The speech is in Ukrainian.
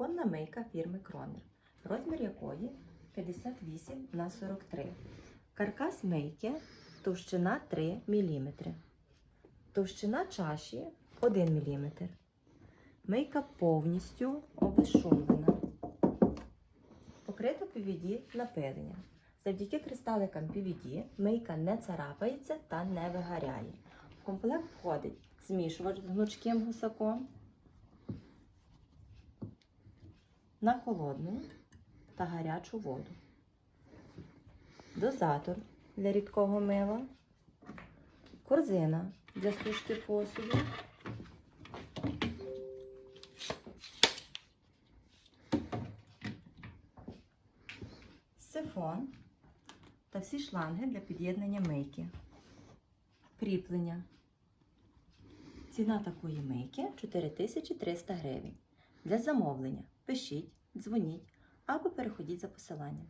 Кухонна мийка фірми Кронер, розмір якої 58 на 43. Каркас мийки товщина 3 мм. Товщина чаші 1 мм. Мийка повністю обезшумлена. Покрита PVD напиленням. Завдяки кристаликам PVD мийка не царапається та не вигоряє. В комплект входить змішувач з гнучким гусаком на холодну та гарячу воду. Дозатор для рідкого мила, корзина для сушки посуду, сифон та всі шланги для під'єднання мийки. Кріплення. Ціна такої мийки 4300 гривень. Для замовлення пишіть, дзвоніть або переходіть за посиланням.